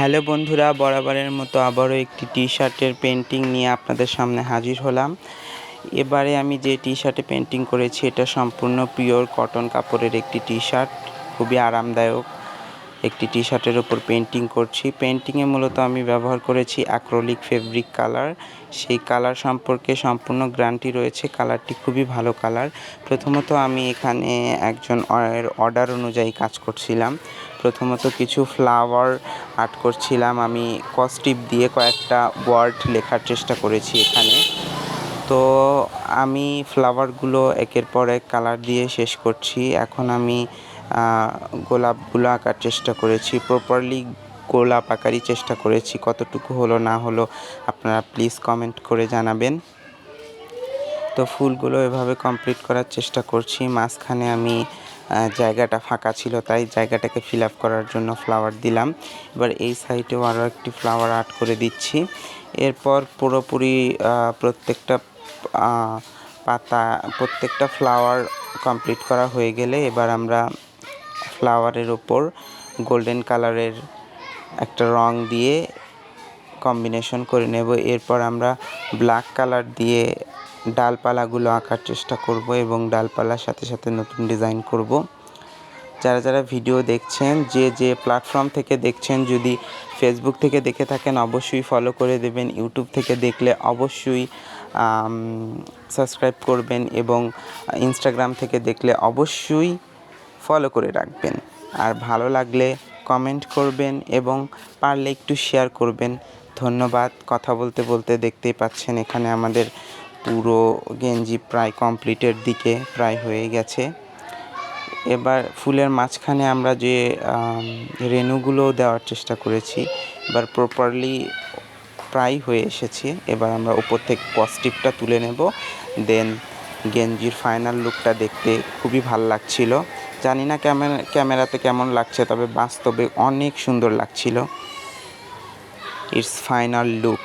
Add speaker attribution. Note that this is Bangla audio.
Speaker 1: হ্যালো বন্ধুরা, বরাবরের মতো আবারও একটি টি শার্টের পেন্টিং নিয়ে আপনাদের সামনে হাজির হলাম। এবারে আমি যে টি শার্টে পেন্টিং করেছি, এটা সম্পূর্ণ পিওর কটন কাপড়ের একটি টি শার্ট খুবই আরামদায়ক। একটি টি শার্টের ওপর পেন্টিং করছি। পেন্টিংয়ে মূলত আমি ব্যবহার করেছি অ্যাক্রোলিক ফেব্রিক কালার সেই কালার সম্পর্কে সম্পূর্ণ গ্যারান্টি রয়েছে। কালারটি খুবই ভালো কালার প্রথমত আমি এখানে একজন অর্ডার অনুযায়ী কাজ করছিলাম। প্রথমত কিছু ফ্লাওয়ার আর্ট করছিলাম। আমি কস্টিপ দিয়ে কয়েকটা ওয়ার্ড লেখার চেষ্টা করেছি এখানে। তো আমি ফ্লাওয়ারগুলো একের পর এক কালার দিয়ে শেষ করছি। এখন আমি গোলাপগুলো আঁকার চেষ্টা করেছি প্রপারলি গোলাপ আঁকারই চেষ্টা করেছি, কতটুকু হলো না হলো আপনারা প্লিজ কমেন্ট করে জানাবেন। তো ফুলগুলো এভাবে কমপ্লিট করার চেষ্টা করছি, মাঝখানে আমি জায়গাটা ফাঁকা ছিল তাই জায়গাটাকে ফিল আপ করার জন্য ফ্লাওয়ার দিলাম। এবার এই সাইডেও আরও একটি ফ্লাওয়ার আর্ট করে দিচ্ছি। এরপর পুরোপুরি প্রত্যেকটা পাতা, প্রত্যেকটা ফ্লাওয়ার কমপ্লিট করা হয়ে গেলে এবার আমরা ফ্লাওয়ারের ওপর গোল্ডেন কালারের একটা রং দিয়ে কম্বিনেশন করে নেব। এরপর আমরা ব্ল্যাক কালার দিয়ে ডালপালাগুলো আঁকার চেষ্টা করব এবং ডালপালার সাথে সাথে নতুন ডিজাইন করব। যারা যারা ভিডিও দেখছেন, যে যে প্ল্যাটফর্ম থেকে দেখছেন, যদি ফেসবুক থেকে দেখে থাকেন, অবশ্যই ফলো করে দেবেন। ইউটিউব থেকে দেখলে অবশ্যই সাবস্ক্রাইব করবেন এবং ইনস্টাগ্রাম থেকে দেখলে অবশ্যই ফলো করে রাখবেন। আর ভালো লাগলে কমেন্ট করবেন এবং পারলে একটু শেয়ার করবেন। ধন্যবাদ। কথা বলতে বলতে দেখতেই পাচ্ছেন এখানে আমাদের পুরো গেঞ্জি প্রায় কমপ্লিটের দিকে প্রায় হয়ে গেছে। এবার ফুলের মাঝখানে আমরা যে রেণুগুলো দেওয়ার চেষ্টা করেছি, এবার প্রপারলি প্রায় হয়ে এসেছে। এবার আমরা উপর থেকে কস্টিপটা তুলে নেব। দেন গেঞ্জির ফাইনাল লুকটা দেখতে খুবই ভালো লাগছিল। জানি না ক্যামেরা ক্যামেরাতে কেমন লাগছে তবে বাস্তবে অনেক সুন্দর লাগছিল। It's final look